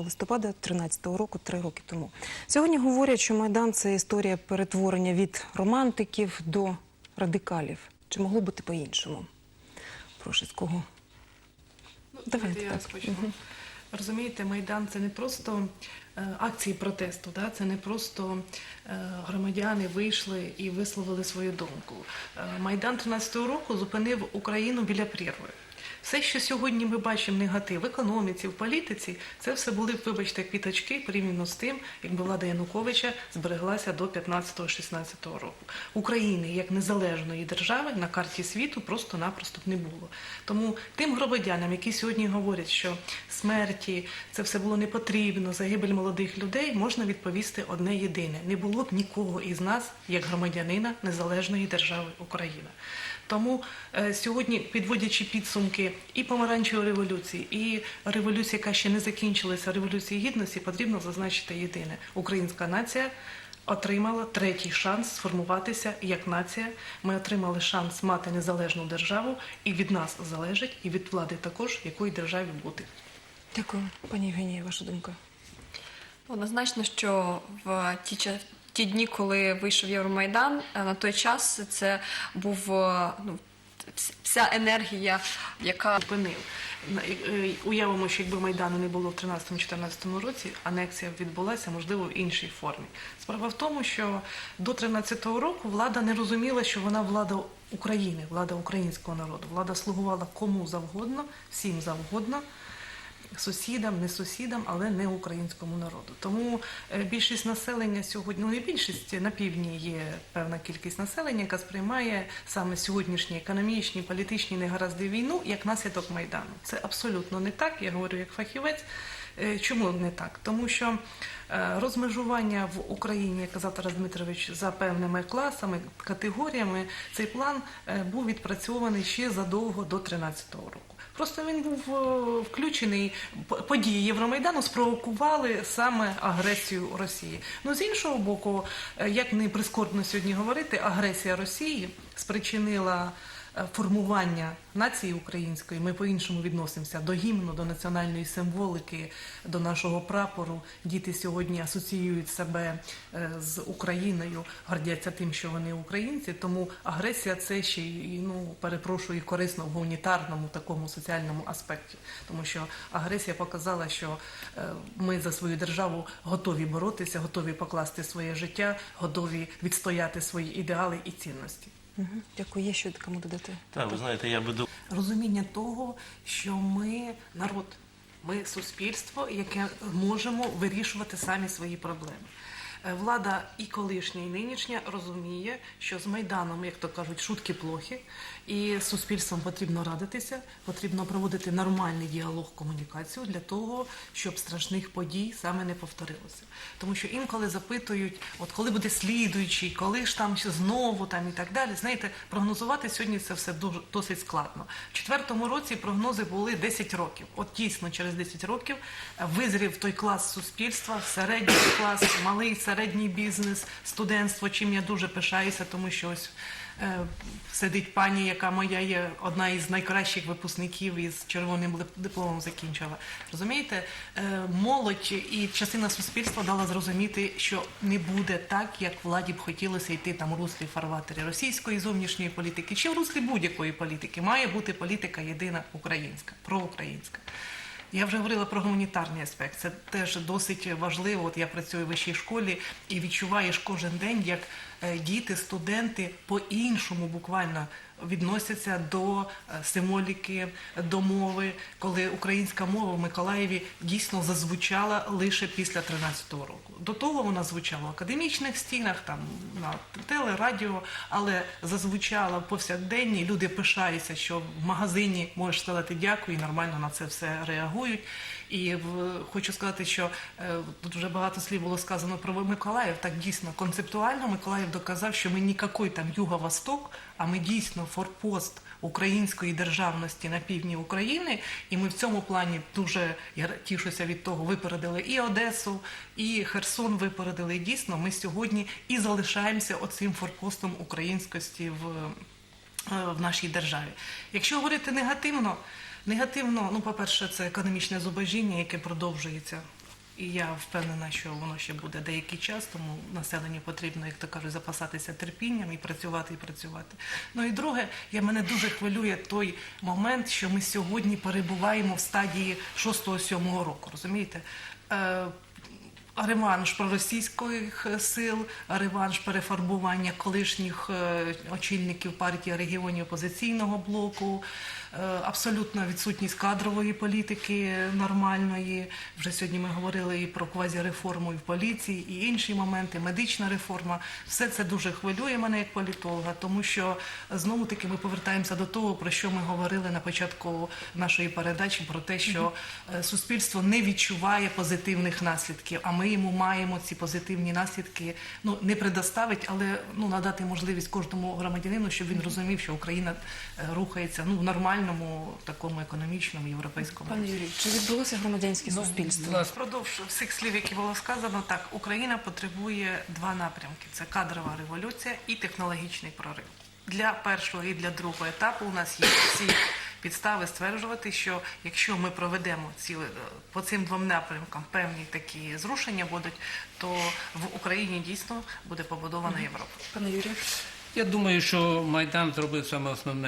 листопада 13-го року, три роки тому. Сьогодні говорять, що Майдан це історія перетворення від романтиків до радикалів. Чи могло бути по-іншому? Прошу, з кого? Ну, Давайте я розпочну. Розумієте, Майдан це не просто е, акції протесту, да? це не просто е, громадяни вийшли і висловили свою думку. Е, Майдан 13-го року зупинив Україну біля прірви. Все, що сьогодні ми бачимо негатив в економіці, в політиці, це все були, вибачте, квіточки порівняно з тим, якби влада Януковича збереглася до 15-16 року. України як незалежної держави на карті світу просто-напросто б не було. Тому тим громадянам, які сьогодні говорять, що смерті це все було не потрібно, загибель молодих людей, можна відповісти одне єдине: не було б нікого із нас як громадянина незалежної держави Україна. Тому е, сьогодні, підводячи підсумки і помаранчевої революції, і революції, яка ще не закінчилася, революції гідності, потрібно зазначити єдине: українська нація отримала третій шанс сформуватися як нація. Ми отримали шанс мати незалежну державу, і від нас залежить, і від влади також, якої державі бути. Дякую, пані Євгенія, ваша думка. Однозначно, що в ті, ті дні, коли вийшов Євромайдан, е, на той час це був е, ну, вся енергія, яка Зупинив. Уявимо, що якби Майдану не було в 13-14 році, анексія відбулася, можливо, в іншій формі. Справа в тому, що до 13-го року влада не розуміла, що вона влада України, влада українського народу. Влада слугувала кому завгодно, всім завгодно. Сусідам, не сусідам, але не українському народу. Тому е, більшість населення сьогодні, ну не більшість на півдні є певна кількість населення, яка сприймає саме сьогоднішні економічні, політичні негаразди війну як наслідок майдану. Це абсолютно не так. Я говорю як фахівець. Е, Чому не так? Тому що е, розмежування в Україні, як казав Тарас Дмитрович, за певними класами, категоріями, цей план е, був відпрацьований ще задовго до 13-го року. Просто він був включений. Події Євромайдану спровокували саме агресію Росії. Ну з іншого боку, як не прискорбно сьогодні говорити, агресія Росії спричинила формування нації української. Ми по-іншому відносимося до гімну, до національної символики, до нашого прапору. Діти сьогодні асоціюють себе е, з Україною, гордяться тим, що вони українці. Тому агресія це ще й ну перепрошую корисно в гуманітарному такому соціальному аспекті, тому що агресія показала, що е, ми за свою державу готові боротися, готові покласти своє життя, готові відстояти свої ідеали і цінності. Угу. Дякую. Є що кому додати? Так, ви знаєте, я би до розуміння того, що ми народ, ми суспільство, яке можемо вирішувати самі свої проблеми. Е, Влада і колишня, і нинішня розуміє, що з майданом, як то кажуть, шутки плохи, і суспільством потрібно радитися, потрібно проводити нормальний діалог, комунікацію для того, щоб страшних подій саме не повторилося. Тому що інколи запитують, от коли буде слідуючий, коли ж там знову там і так далі. Знаєте, прогнозувати сьогодні це все дуже досить складно. В четвертому році прогнози були 10 років. От дійсно через 10 років е, визрів той клас суспільства, середній клас, малий середній бізнес, студентство, чим я дуже пишаюся, тому що ось. е, Сидить пані, яка моя є одна із найкращих випускників із червоним дипломом закінчила. Розумієте, Е, молодь і частина суспільства дала зрозуміти, що не буде так, як владі б хотілося йти там у руслі фарватері російської зовнішньої політики, чи в руслі будь-якої політики. Має бути політика єдина українська, проукраїнська. Я вже говорила про гуманітарний аспект. Це теж досить важливо. От я працюю в вищій школі і відчуваєш кожен день, як е, діти, студенти по-іншому буквально відносяться до е, символіки, до мови, коли українська мова в Миколаєві дійсно зазвучала лише після 13-го року. До того вона звучала в академічних стінах, там на телерадіо, але зазвучала повсякденні. Люди пишаються, що в магазині можеш сказати дякую і нормально на це все реагують. І в, хочу сказати, що е, тут вже багато слів було сказано про Миколаїв. Так дійсно концептуально Миколаїв доказав, що ми нікакий там юго-восток, а ми дійсно форпост української державності на півдні України. І ми в цьому плані дуже я тішуся від того, випередили і Одесу, і Херсон випередили. І дійсно, ми сьогодні і залишаємося оцим форпостом українськості в е, в нашій державі. Якщо говорити негативно, негативно, ну, по-перше, це економічне зубожіння, яке продовжується І я впевнена, що воно ще буде деякий час, тому населенню потрібно, як то кажуть, запасатися терпінням і працювати, і працювати. Ну і друге, я мене дуже хвилює той момент, що ми сьогодні перебуваємо в стадії 6-7 року. Розумієте? Е, Реванш проросійських сил, реванш перефарбування колишніх е, очільників партії регіонів опозиційного блоку, е, абсолютна відсутність кадрової політики нормальної. Вже сьогодні ми говорили і про квазіреформу і в поліції, і інші моменти, медична реформа. Все це дуже хвилює мене як політолога, тому що знову таки ми повертаємося до того, про що ми говорили на початку нашої передачі, про те, що е, суспільство не відчуває позитивних наслідків, а ми йому маємо ці позитивні наслідки ну не предоставити, але ну надати можливість кожному громадянину, щоб він розумів, що Україна е, рухається ну в нормальному такому економічному європейському. Пане Юрію, чи відбулося громадянське суспільство? Впродовж всіх слів, які було сказано, так Україна потребує два напрямки: це кадрова революція і технологічний прорив. Для першого і для другого етапу у нас є всі підстави стверджувати, що якщо ми проведемо ці е, по цим двом напрямкам певні такі зрушення будуть, то в Україні дійсно буде побудована Європа. Пане Юрію? Я думаю, що Майдан зробив саме основне.